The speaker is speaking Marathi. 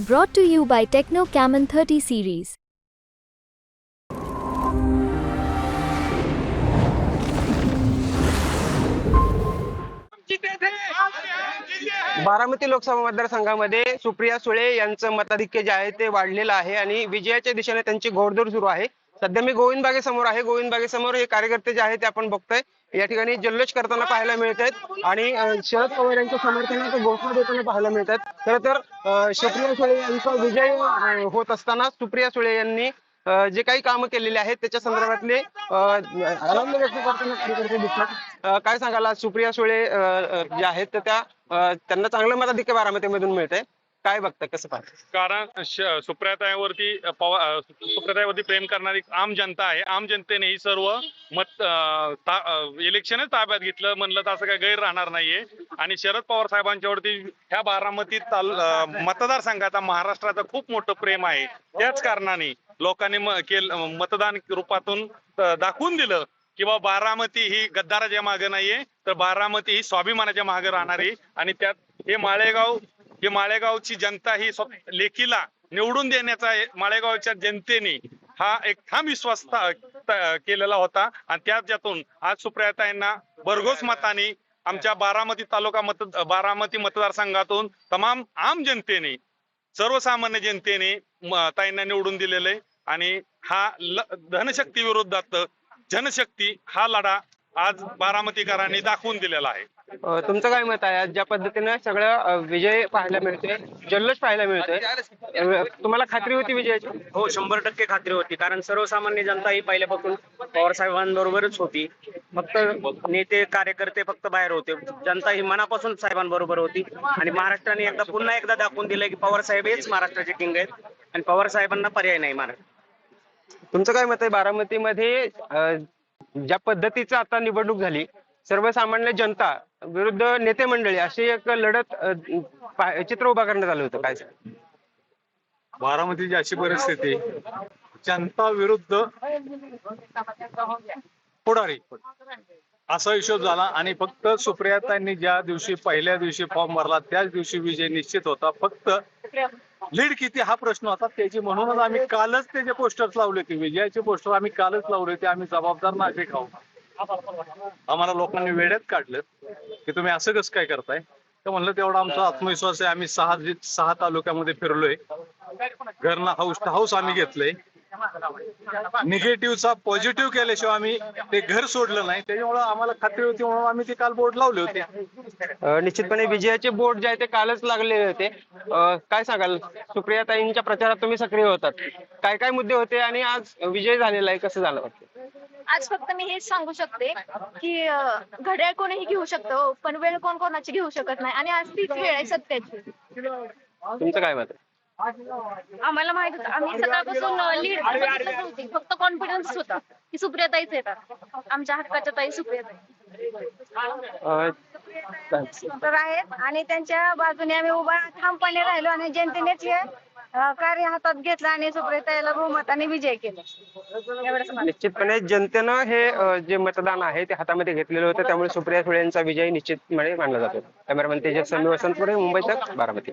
Brought to you by Techno Camon 30 series. Baramati Lok Sabha मतदारसंघामध्ये सुप्रिया सुळे यांचं मताधिक्य जे आहे ते वाढलेलं आहे आणि विजयाच्या दिशेने त्यांची घोडदौड सुरू आहे सध्या मी गोविंद बागेसमोर आहे. गोविंद बागेसमोर हे कार्यकर्ते जे आहेत ते आपण बघतोय. या ठिकाणी जल्लोष करताना पाहायला मिळत आहेत आणि शरद पवार यांच्या समर्थनात घोषणा देताना पाहायला मिळत आहेत तर सुप्रिया सुळे यांचा विजय होत असताना सुप्रिया सुळे यांनी जे काही कामं केलेले आहेत त्याच्या संदर्भातले आनंद व्यक्त करताना कार्यकर्ते दिसतात. काय सांगायला सुप्रिया सुळे जे आहेत तर त्या त्यांना चांगलं मताधिक्य बारामतीमधून मिळतंय. काय बघता कसं पाहता? कारण श- सुप्रियाताईवरती पवा सुप्रियाताईवरती प्रेम करणारी आम जनता आहे. आम जनतेने ही सर्व मत ता- इलेक्शनच ताब्यात घेतलं. म्हणलं तर असं काही गैर राहणार नाहीये. आणि शरद पवार साहेबांच्यावरती ह्या बारामती ताल अ, मतदारसंघाचा महाराष्ट्राचा खूप मोठं प्रेम आहे. त्याच कारणाने लोकांनी म- केल मतदान रूपातून दाखवून दिलं किंवा बारामती ही गद्दाराच्या मागे नाहीये. तर बारामती ही स्वाभिमानाच्या मागे राहणारी. आणि त्यात हे माळेगाव ही माळेगावची जनता ही स्व- लेखीला निवडून देण्याचा माळेगावच्या जनतेने हा एक ठाम विश्वास केलेला होता. आणि त्याच्यातून आज सुप्रियाताईंना भरघोस मताने आमच्या बारामती तालुका मत बारामती मतदारसंघातून तमाम आम जनतेने सर्वसामान्य जनतेने ताईंना निवडून दिलेले आणि हा ल- धनशक्ती विरोधात जनशक्ती हा लढा आज बारामतीकरांनी दाखवून दिलेला आहे. अं, तुमचं काय मत आहे? आज ज्या पद्धतीनं सगळं अं, विजय पाहायला मिळतोय जल्लोष पाहायला मिळतोय अं, तुम्हाला खात्री होती विजयाची? हो शंभर टक्के खात्री होती कारण सर्वसामान्य जनता ही पहिल्यापासून पवार साहेबांबरोबरच होती. फक्त नेते कार्यकर्ते फक्त बाहेर होते. जनता ही मनापासून साहेबांबरोबर होती. आणि महाराष्ट्राने एकदा पुन्हा एकदा दाखवून दिलंय की पवार साहेब हेच महाराष्ट्राचे किंग आहेत. आणि पवार साहेबांना पर्याय नाही महाराष्ट्र तुमचं काय मत आहे? बारामतीमध्ये अं, ज्या पद्धतीचं आता निवडणूक झाली सर्वसामान्य जनता विरुद्ध नेते मंडळी अशी एक लढत चित्र उभा करण्यात आलं होतं. काय बारामतीची अशी परिस्थिती जनता विरुद्ध पुढारी. असा हिशोब झाला आणि फक्त सुप्रियातांनी ज्या दिवशी पहिल्या दिवशी फॉर्म भरला त्याच दिवशी विजय निश्चित होता. फक्त लीड किती हा प्रश्न होता त्याची म्हणूनच आम्ही कालच त्याचे पोस्टर्स लावले होते विजयाचे पोस्टर आम्ही कालच लावले होते आम्ही जबाबदार नागरिक आहोत. आम्हाला लोकांनी वेड्यात काढलं की तुम्ही असं कसं काय करताय? तर म्हणलं तेवढा आमचा आत्मविश्वास आहे आम्ही सहा सहा तालुक्यामध्ये फिरलोय. घरना हाऊस हाऊस आम्ही घेतलंय. निगेटिव्हचा पॉझिटिव्ह केल्याशिवाय आम्ही ते घर सोडलं नाही. त्याच्यामुळे आम्हाला खात्री होती म्हणून आम्ही ते काल बोर्ड लावले होते. निश्चितपणे विजयाचे बोट जे आहे ते कालच लागलेले होते. काय सांगाल? सुप्रियाताईंच्या प्रचारात तुम्ही सक्रिय होतात. काय काय मुद्दे होते आणि आज विजय झालेला आहे कसं झालं वाटतं? आज फक्त मी हेच सांगू शकते की घड्याळ कोणीही घेऊ शकतो हो, पण वेळ कोण कोणाची घेऊ शकत नाही. आणि आज तीच वेळ आहे सत्याची तुमचं काय मत आहे? आम्हाला माहीत होतं. आम्ही सकाळपासून लीड फक्त कॉन्फिडन्स होता की सुप्रियाताईच येतात. आमच्या हक्काच्या ताई सुप्रियाताई. अं, तर आहेत आणि त्यांच्या बाजूने आम्ही उभा ठामपणे राहिलो आणि जनतेनेच हे कार्य हातात घेतलं आणि सुप्रियाताईला बहुमताने विजय केला. एवढंच मला. निश्चितपणे जनतेनं हे अ, जे मतदान आहे ते हातामध्ये घेतलेलं होतं. त्यामुळे सुप्रिया सुळे यांचा विजय निश्चितपणे मानला जातो. कॅमेरामॅन तेजस संमी वसंतपुरे मुंबई तक बारामती.